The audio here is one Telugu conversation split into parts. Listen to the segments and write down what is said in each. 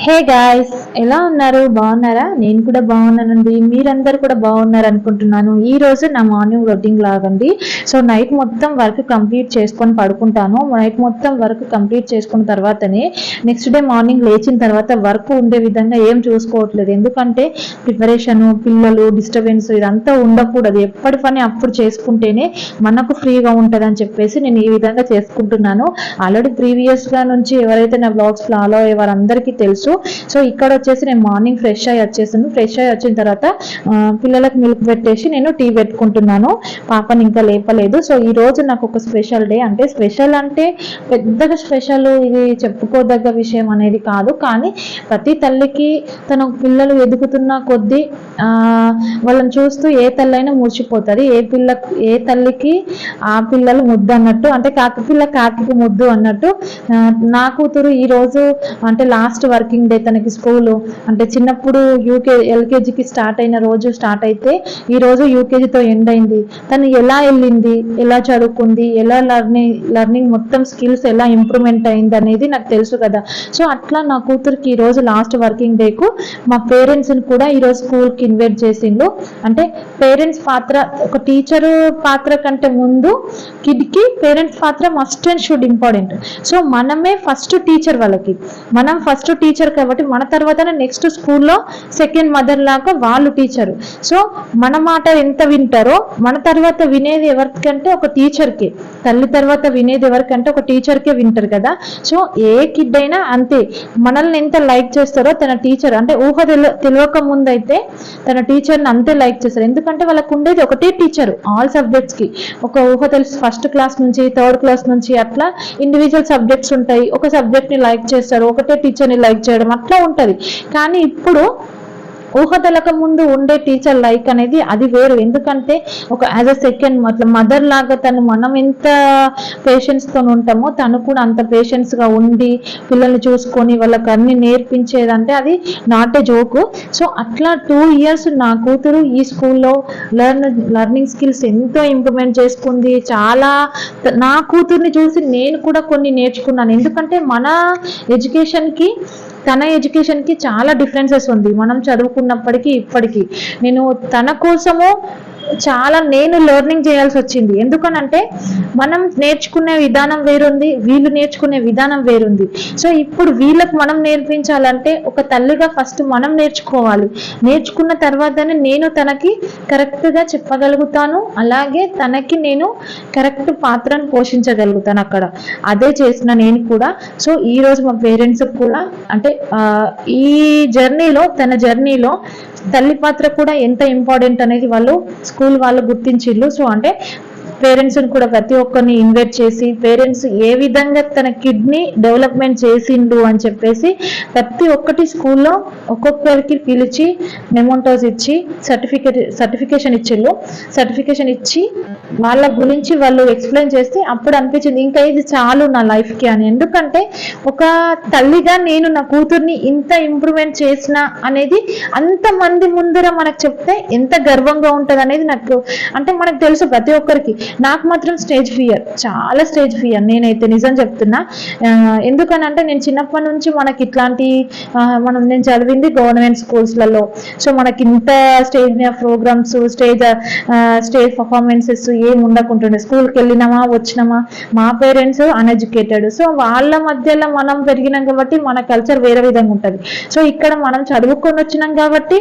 Hey guys, ఎలా ఉన్నారు? బాగున్నారా? నేను కూడా బాగున్నానండి. మీరందరూ కూడా బాగున్నారు అనుకుంటున్నాను ఈ రోజు నా మార్నింగ్ రొటీన్ లాగండి. సో నైట్ మొత్తం వర్క్ కంప్లీట్ చేసుకొని పడుకుంటాను. నైట్ మొత్తం వర్క్ కంప్లీట్ చేసుకున్న తర్వాతనే నెక్స్ట్ డే మార్నింగ్ లేచిన తర్వాత వర్క్ ఉండే విధంగా ఏం చూసుకోవట్లేదు. ఎందుకంటే ప్రిపరేషన్ పిల్లలు డిస్టర్బెన్స్ ఇదంతా ఉండకూడదు. ఎప్పటి పని అప్పుడు చేసుకుంటేనే మనకు ఫ్రీగా ఉంటుంది అని చెప్పేసి నేను ఈ విధంగా చేసుకుంటున్నాను. ఆల్రెడీ ప్రీవియస్గా నుంచి ఎవరైతే నా బ్లాగ్స్ ఫాలో అయ్యే వారందరికీ తెలుసు. సో ఇక్కడ వచ్చేసి నేను మార్నింగ్ ఫ్రెష్ అయ్యి వచ్చేసాను. ఫ్రెష్ అయ్యి వచ్చిన తర్వాత పిల్లలకు మిల్క్ పెట్టేసి నేను టీ పెట్టుకుంటున్నాను. పాపని ఇంకా లేపలేదు. సో ఈ రోజు నాకు ఒక స్పెషల్ డే. అంటే స్పెషల్ అంటే పెద్దగా స్పెషల్ ఇది చెప్పుకోదగ్గ విషయం అనేది కాదు. కానీ ప్రతి తల్లికి తన పిల్లలు ఎదుగుతున్న కొద్దీ వాళ్ళని చూస్తూ ఏ తల్లైనా మూర్చిపోతుంది ఏ పిల్ల ఏ తల్లికి ఆ పిల్లలు ముద్దు అన్నట్టు అంటే కాకి పిల్ల కాకి ముద్దు అన్నట్టు నా కూతురు ఈ రోజు అంటే లాస్ట్ వర్కింగ్ డే తనకి స్కూల్ అంటే చిన్నప్పుడు యూకే ఎల్కేజీకి స్టార్ట్ అయిన రోజు స్టార్ట్ అయితే ఈ రోజు యూకేజీతో ఎండ్ అయింది. తను ఎలా వెళ్ళింది ఎలా చదువుకుంది ఎలా లర్నింగ్ లర్నింగ్ మొత్తం స్కిల్స్ ఎలా ఇంప్రూవ్మెంట్ అయింది అనేది నాకు తెలుసు కదా. సో అట్లా నా కూతురికి ఈ రోజు లాస్ట్ వర్కింగ్ డేకు మా పేరెంట్స్ని కూడా ఈరోజు స్కూల్కి ఇన్వైట్ చేసిండు. అంటే పేరెంట్స్ పాత్ర ఒక టీచరు పాత్ర కంటే ముందు కిడ్కి పేరెంట్స్ పాత్ర must and should important so మనమే ఫస్ట్ టీచర్ వాళ్ళకి. మనం ఫస్ట్ టీచర్ కాబట్టి మన తర్వాత తర్వాతనే నెక్స్ట్ స్కూల్లో సెకండ్ మదర్ లాగా వాళ్ళు టీచరు. సో మన మాట ఎంత వింటారో మన తర్వాత వినేది ఎవరికంటే ఒక టీచర్కి. తల్లి తర్వాత వినేది ఎవరికంటే ఒక టీచర్కే వింటారు కదా. సో ఏ కిడ్ అయినా అంతే మనల్ని ఎంత లైక్ చేస్తారో తన టీచర్ అంటే ఊహ తెల తెలియక ముందు అయితే తన టీచర్ని అంతే లైక్ చేస్తారు. ఎందుకంటే వాళ్ళకు ఉండేది ఒకటే టీచర్ ఆల్ సబ్జెక్ట్స్కి. ఒక ఊహ తెలుసు ఫస్ట్ క్లాస్ నుంచి థర్డ్ క్లాస్ నుంచి అట్లా ఇండివిజువల్ సబ్జెక్ట్స్ ఉంటాయి. ఒక సబ్జెక్ట్ని లైక్ చేస్తారు ఒకటే టీచర్ని లైక్ చేయడం అట్లా ఉంటుంది. కానీ ఇప్పుడు ఊహ తెలక ముందు ఉండే టీచర్ లైక్ అనేది అది వేరు. ఎందుకంటే ఒక యాజ్ అ సెకండ్ అట్లా మదర్ లాగా తను మనం ఎంత పేషెన్స్తో ఉంటామో తను కూడా అంత పేషెన్స్గా ఉండి పిల్లల్ని చూసుకొని వాళ్ళకి అన్ని నేర్పించేదంటే అది నాట్ ఏ జోకు సో అట్లా టూ ఇయర్స్ నా కూతురు ఈ స్కూల్లో లెర్న్ లర్నింగ్ స్కిల్స్ ఎంతో ఇంప్రూవ్మెంట్ చేసుకుంది. చాలా నా కూతుర్ని చూసి నేను కూడా కొన్ని నేర్చుకున్నాను. ఎందుకంటే మన ఎడ్యుకేషన్కి తన ఎడ్యుకేషన్కి చాలా డిఫరెన్సెస్ ఉంది. మనం చదువుకున్నప్పటికీ ఇప్పటికీ. నేను తన కోసము చాలా నేను లెర్నింగ్ చేయాల్సి వచ్చింది. ఎందుకనంటే మనం నేర్చుకునే విధానం వేరుంది వీళ్ళు నేర్చుకునే విధానం వేరుంది. సో ఇప్పుడు వీళ్ళకి మనం నేర్పించాలంటే ఒక తల్లిగా ఫస్ట్ మనం నేర్చుకోవాలి. నేర్చుకున్న తర్వాతనే నేను తనకి కరెక్ట్గా చెప్పగలుగుతాను. అలాగే తనకి నేను కరెక్ట్ పాత్రను పోషించగలుగుతాను అక్కడ. అదే చేసిన నేను కూడా. సో ఈ రోజు మా పేరెంట్స్ కూడా అంటే ఈ జర్నీలో తన జర్నీలో తల్లి పాత్ర కూడా ఎంత ఇంపార్టెంట్ అనేది వాళ్ళు స్కూల్ వాళ్ళు గుర్తించిళ్ళు. సో అంటే పేరెంట్స్ని కూడా ప్రతి ఒక్కరిని ఇన్వైట్ చేసి పేరెంట్స్ ఏ విధంగా తన కిడ్నీ డెవలప్మెంట్ చేసిండు అని చెప్పేసి ప్రతి ఒక్కటి స్కూల్లో ఒక్కొక్కరికి పిలిచి మెమోంటోస్ ఇచ్చి సర్టిఫికేట్ సర్టిఫికేషన్ ఇచ్చిళ్ళు సర్టిఫికేషన్ ఇచ్చి వాళ్ళ గురించి వాళ్ళు ఎక్స్ప్లెయిన్ చేస్తే అప్పుడు అనిపించింది ఇంకా ఇది చాలు నా లైఫ్కి అని. ఎందుకంటే ఒక తల్లిగా నేను నా కూతుర్ని ఇంత ఇంప్రూవ్మెంట్ చేసిన అనేది అంతమంది ముందర మనకు చెప్తే ఎంత గర్వంగా ఉంటుంది అనేది నాకు అంటే మనకు తెలుసు ప్రతి ఒక్కరికి. నాకు మాత్రం స్టేజ్ ఫియర్ చాలా స్టేజ్ ఫియర్ నేనైతే నిజం చెప్తున్నా. ఎందుకనంటే నేను చిన్నప్పటి నుంచి మనకి ఇట్లాంటి మనం నేను చదివింది గవర్నమెంట్ స్కూల్స్లలో సో మనకి ఇంత స్టేజ్ మీద ప్రోగ్రామ్స్ స్టేజ్ స్టేజ్ పర్ఫార్మెన్సెస్ ఏం ఉండకుంటుండే. స్కూల్కి వెళ్ళినామా వచ్చినామా మా పేరెంట్స్ అన్ఎడ్యుకేటెడ్ సో వాళ్ళ మధ్యలో మనం పెరిగినాం కాబట్టి మన కల్చర్ వేరే విధంగా ఉంటుంది. సో ఇక్కడ మనం చదువుకొని వచ్చినాం కాబట్టి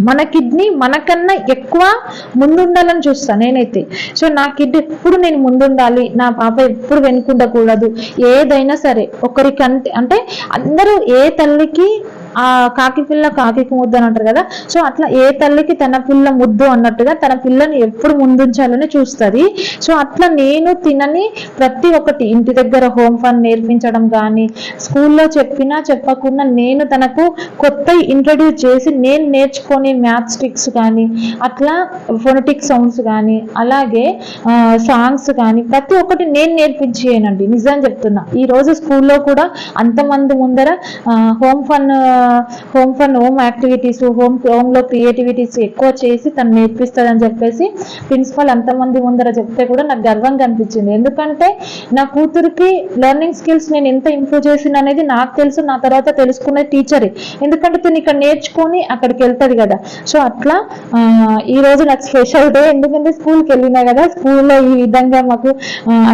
మన కిడ్నీ మనకన్నా ఎక్కువ ముందుండాలని చూస్తా నేనైతే. సో నా కిడ్నీ ఎప్పుడు నేను ముందుండాలి నా పాప ఎప్పుడు వెనుకుండకూడదు ఏదైనా సరే. ఒకరికంటే అంటే అందరూ ఏ తల్లికి ఆ కాకి పిల్ల కాకి ముద్దు అని అంటారు కదా. సో అట్లా ఏ తల్లికి తన పిల్ల ముద్దు అన్నట్టుగా తన పిల్లని ఎప్పుడు ముందుంచాలని చూస్తుంది. సో అట్లా నేను తినని ప్రతి ఒక్కటి ఇంటి దగ్గర హోమ్ ఫన్ నేర్పించడం కానీ స్కూల్లో చెప్పినా చెప్పకుండా నేను తనకు కొత్త ఇంట్రడ్యూస్ చేసి నేను నేర్చుకొని మ్యాథ్స్ ట్రిక్స్ కానీ అట్లా ఫొనటిక్ సౌండ్స్ కానీ అలాగే సాంగ్స్ కానీ ప్రతి ఒక్కటి నేను నేర్పించేయనండి. నిజం చెప్తున్నా. ఈ రోజు స్కూల్లో కూడా అంతమంది ముందర home fun home fun home activities home హోమ్లో క్రియేటివిటీస్ ఎక్కువ చేసి తను నేర్పిస్తుందని చెప్పేసి ప్రిన్సిపల్ అంతమంది ముందర చెప్తే కూడా నాకు గర్వంగా అనిపించింది. ఎందుకంటే నా కూతురికి లెర్నింగ్ స్కిల్స్ నేను ఎంత ఇంప్రూవ్ చేసిన అనేది నాకు తెలుసు నా తర్వాత తెలుసుకునే టీచరే. ఎందుకంటే తను ఇక్కడ నేర్చుకొని అక్కడికి వెళ్తుంది కదా. సో అట్లా ఈ రోజు నాకు స్పెషల్ డే. ఎందుకంటే స్కూల్కి వెళ్ళినా కదా స్కూల్లో ఈ విధంగా మాకు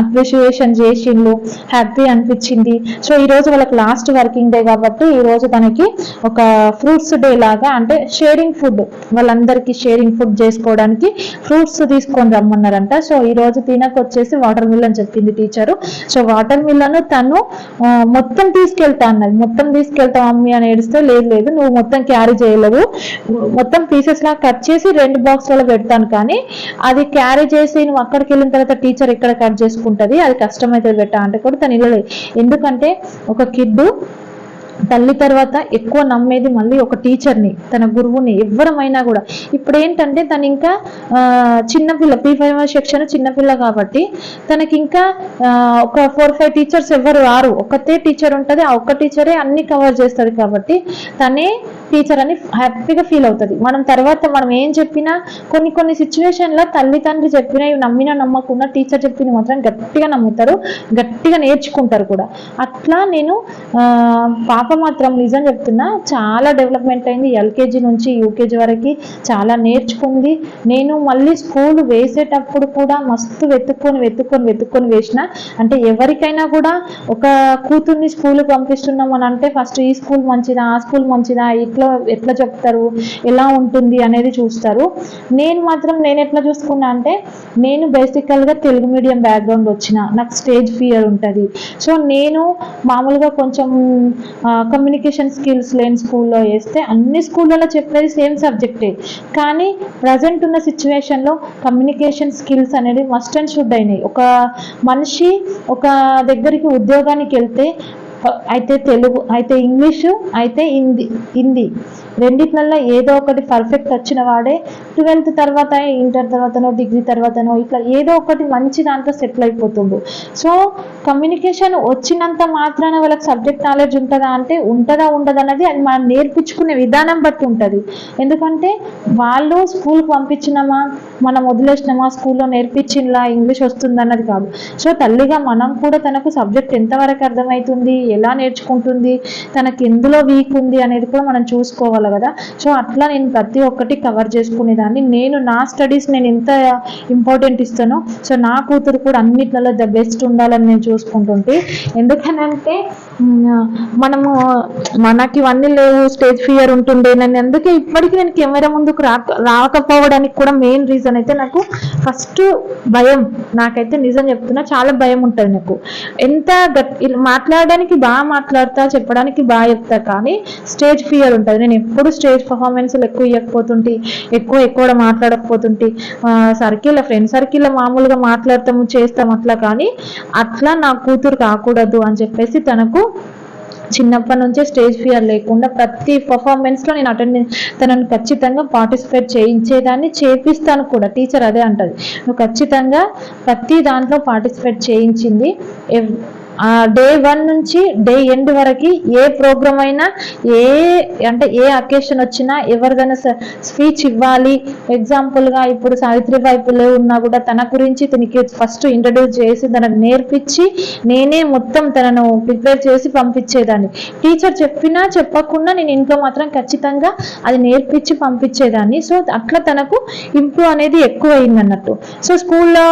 అప్రిషియేషన్ చేసిండ్రు హ్యాపీ అనిపించింది. సో ఈ రోజు వాళ్ళకి లాస్ట్ వర్కింగ్ డే కాబట్టి ఈ రోజు తనకి ఒక ఫ్రూట్స్ డే లాగా అంటే షేరింగ్ ఫుడ్ వాళ్ళందరికీ షేరింగ్ ఫుడ్ చేసుకోవడానికి ఫ్రూట్స్ తీసుకొని రమ్మన్నారంట. సో ఈ రోజు తినకు వచ్చేసి వాటర్ మిల్ అని చెప్పింది టీచరు సో వాటర్ మిల్ అను తను మొత్తం తీసుకెళ్తా అన్నది. మొత్తం తీసుకెళ్తా మమ్మీ అని ఏడిస్తే లేదు లేదు నువ్వు మొత్తం క్యారీ చేయలేవు. మొత్తం పీసెస్ లా కట్ చేసి రెండు బాక్స్లలో పెడతాను కానీ అది క్యారీ చేసి నువ్వు అక్కడికి వెళ్ళిన తర్వాత టీచర్ ఇక్కడ కట్ చేసుకుంటది? అది కష్టమైతే పెట్టా అంటే కూడా తను ఇవ్వలేదు ఎందుకంటే ఒక కిడ్ తల్లి తర్వాత ఎక్కువ నమ్మేది మళ్ళీ ఒక టీచర్ని తన గురువుని ఎవరమైనా కూడా. ఇప్పుడు ఏంటంటే తను ఇంకా ఆ, చిన్నపిల్ల పీ ఫైవ్ సెక్షన్ చిన్నపిల్ల కాబట్టి తనకి ఇంకా ఆ, ఒక ఫోర్ ఫైవ్ టీచర్స్ ఎవరు రారు. ఒకతే టీచర్ ఉంటుంది ఆ ఒక్క టీచరే అన్ని కవర్ చేస్తుంది కాబట్టి తనే టీచర్ అని హ్యాపీగా ఫీల్ అవుతుంది. మనం తర్వాత మనం ఏం చెప్పినా కొన్ని కొన్ని సిచ్యువేషన్లో తల్లిదండ్రి చెప్పిన నమ్మినా నమ్మకుండా టీచర్ చెప్పింది మాత్రం గట్టిగా నమ్ముతారు గట్టిగా నేర్చుకుంటారు కూడా. అట్లా నేను పాప మాత్రం నిజం చెప్తున్నా చాలా డెవలప్మెంట్ అయింది. ఎల్కేజీ నుంచి యూకేజీ వరకు చాలా నేర్చుకుంది. నేను మళ్ళీ స్కూల్ వేసేటప్పుడు కూడా మస్తు వెతుక్కొని వెతుక్కొని వెతుక్కొని వేసిన అంటే ఎవరికైనా కూడా ఒక కూతుర్ని స్కూల్ పంపిస్తున్నాం అని అంటే ఫస్ట్ ఈ స్కూల్ మంచిదా ఆ స్కూల్ మంచిదా ఇట్లా ఎట్లా చెప్తారు ఎలా ఉంటుంది అనేది చూస్తారు. నేను మాత్రం నేను ఎట్లా చూసుకున్నా అంటే నేను బేసికల్గా తెలుగు మీడియం బ్యాక్గ్రౌండ్ వచ్చిన నాకు స్టేజ్ ఫియర్ ఉంటుంది. సో నేను మామూలుగా కొంచెం కమ్యూనికేషన్ స్కిల్స్ లేని స్కూల్లో వేస్తే అన్ని స్కూళ్ళలో చెప్పేది సేమ్ సబ్జెక్టే కానీ ప్రజెంట్ ఉన్న సిచ్యువేషన్లో కమ్యూనికేషన్ స్కిల్స్ అనేది మస్ట్ అండ్ షుడ్ అయినాయి. ఒక మనిషి ఒక దగ్గరికి ఉద్యోగానికి వెళ్తే అయితే తెలుగు అయితే ఇంగ్లీషు అయితే హిందీ హిందీ. రెండిట్లల్లో ఏదో ఒకటి పర్ఫెక్ట్ వచ్చిన వాడే ట్వెల్త్ తర్వాత ఇంటర్ తర్వాతనో డిగ్రీ తర్వాతనో ఇట్లా ఏదో ఒకటి మంచి దాంట్లో సెటిల్ అయిపోతుండు. సో కమ్యూనికేషన్ వచ్చినంత మాత్రాన వాళ్ళకి సబ్జెక్ట్ నాలెడ్జ్ ఉంటుందా అంటే ఉంటుందా ఉండదు అన్నది అది మనం నేర్పించుకునే విధానం బట్టి ఉంటుంది. ఎందుకంటే వాళ్ళు స్కూల్కి పంపించినామా మనం వదిలేసినామా స్కూల్లో నేర్పించినలా ఇంగ్లీష్ వస్తుంది అన్నది కాదు. సో తల్లిగా మనం కూడా తనకు సబ్జెక్ట్ ఎంతవరకు అర్థమవుతుంది ఎలా నేర్చుకుంటుంది తనకి ఎందులో వీక్ ఉంది అనేది కూడా మనం చూసుకోవాలి. కదా. సో అట్లా నేను ప్రతి ఒక్కటి కవర్ చేసుకునేదాన్ని. నేను నా స్టడీస్ నేను ఎంత ఇంపార్టెంట్ ఇస్తానో సో నా కూతురు కూడా అన్నిట్లలో ద బెస్ట్ ఉండాలని నేను చూసుకుంటుంటే ఎందుకనంటే మనము మనకి ఇవన్నీ లేవు స్టేజ్ ఫియర్ ఉంటుండే నన్ను అందుకే ఇప్పటికీ నేను కెమెరా ముందుకు రాక రాకపోవడానికి కూడా మెయిన్ రీజన్ అయితే నాకు ఫస్ట్ భయం. నాకైతే నిజం చెప్తున్నా చాలా భయం ఉంటుంది నాకు. ఎంత మాట్లాడడానికి బాగా మాట్లాడతా చెప్పడానికి బాగా చెప్తా కానీ స్టేజ్ ఫియర్ ఉంటుంది. నేను ఎప్పుడు స్టేజ్ పర్ఫార్మెన్స్లు ఎక్కువ ఇవ్వకపోతుంటే ఎక్కువ ఎక్కువ మాట్లాడకపోతుంటే. సర్కిల్ ఫ్రెండ్ సర్కిల్ మామూలుగా మాట్లాడతాము చేస్తాం అట్లా కానీ అట్లా నా కూతురు కాకూడదు అని చెప్పేసి తనకు చిన్నప్పటి నుంచే స్టేజ్ ఫియర్ లేకుండా ప్రతి పర్ఫార్మెన్స్లో నేను అటెండ్ తనను ఖచ్చితంగా పార్టిసిపేట్ చేయించేదాన్ని చేపిస్తాను కూడా. టీచర్ అదే అంటది. నువ్వు ఖచ్చితంగా ప్రతి దాంట్లో పార్టిసిపేట్ చేయించింది ఎవ్- డే వన్ నుంచి డే ఎండ్ వరకు ఏ ప్రోగ్రామ్ అయినా ఏ అంటే ఏ అకేషన్ వచ్చినా ఎవరిదైనా స్పీచ్ ఇవ్వాలి. ఎగ్జాంపుల్గా ఇప్పుడు సావిత్రిబాయి పులే ఉన్నా కూడా తన గురించి తనకి ఫస్ట్ ఇంట్రడ్యూస్ చేసి తనకు నేర్పించి నేనే మొత్తం తనను ప్రిపేర్ చేసి పంపించేదాన్ని. టీచర్ చెప్పినా చెప్పకుండా నేను ఇంట్లో మాత్రం ఖచ్చితంగా అది నేర్పించి పంపించేదాన్ని. సో అట్లా తనకు ఇంప్రూవ్ అనేది ఎక్కువ అయింది అన్నట్టు సో స్కూల్లో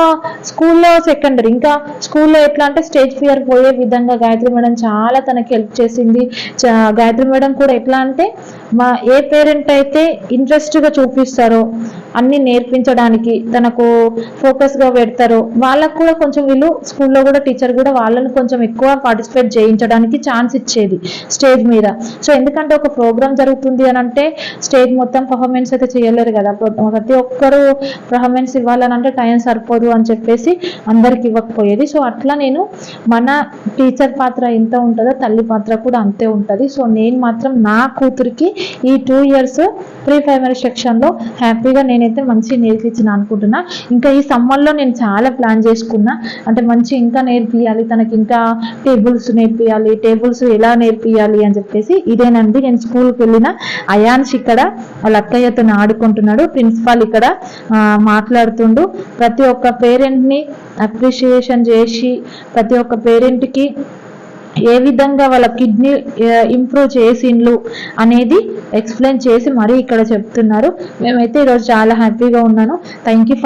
స్కూల్లో సెకండరీ ఇంకా స్కూల్లో ఎట్లా అంటే స్టేజ్ ఫియర్ పోయే విధంగా గాయత్రి మేడం చాలా తనకి హెల్ప్ చేసింది. గాయత్రి మేడం కూడా ఎట్లా అంటే మా ఏ పేరెంట్ అయితే ఇంట్రెస్ట్గా చూపిస్తారో అన్ని నేర్పించడానికి తనకు ఫోకస్గా పెడతారో వాళ్ళకు కూడా కొంచెం వీళ్ళు స్కూల్లో కూడా టీచర్ కూడా వాళ్ళని కొంచెం ఎక్కువ పార్టిసిపేట్ చేయించడానికి ఛాన్స్ ఇచ్చేది స్టేజ్ మీద. సో ఎందుకంటే ఒక ప్రోగ్రామ్ జరుగుతుంది అని అంటే స్టేజ్ మొత్తం పర్ఫార్మెన్స్ అయితే చేయలేరు కదా. ప్రో- ప్రతి ఒక్కరు పర్ఫార్మెన్స్ ఇవ్వాలని అంటే టైం సరిపోదు అని చెప్పేసి అందరికి ఇవ్వకపోయేది. సో అట్లా నేను మన టీచర్ పాత్ర ఎంత ఉంటుందో తల్లి పాత్ర కూడా అంతే ఉంటుంది. సో నేను మాత్రం నా కూతురికి ఈ టూ ఇయర్స్ ప్రీ ప్రైమరీ సెక్షన్లో హ్యాపీగా నేనైతే మంచి నేర్పించిన అనుకుంటున్నా. ఇంకా ఈ సమ్మర్లో నేను చాలా ప్లాన్ చేసుకున్నా. అంటే మంచి ఇంకా నేర్పియాలి తనకి ఇంకా టేబుల్స్ నేర్పియాలి టేబుల్స్ ఎలా నేర్పియాలి అని చెప్పేసి ఇదేనండి. నేను స్కూల్కి వెళ్ళిన అయాన్స్ ఇక్కడ వాళ్ళ అక్కయ్యతో ఆడుకుంటున్నాడు. ప్రిన్సిపాల్ ఇక్కడ మాట్లాడుతుండు. ప్రతి ఒక్క పేరెంట్ని అప్రిషియేషన్ చేసి ప్రతి ఒక్క పేరెంట్కి ఏ విధంగా వాళ్ళ కిడ్నీ ఇంప్రూవ్ చేసిండ్లు అనేది ఎక్స్ప్లెయిన్ చేసి మరీ ఇక్కడ చెప్తున్నారు. మేమైతే ఈరోజు చాలా హ్యాపీగా ఉన్నాను. Thank you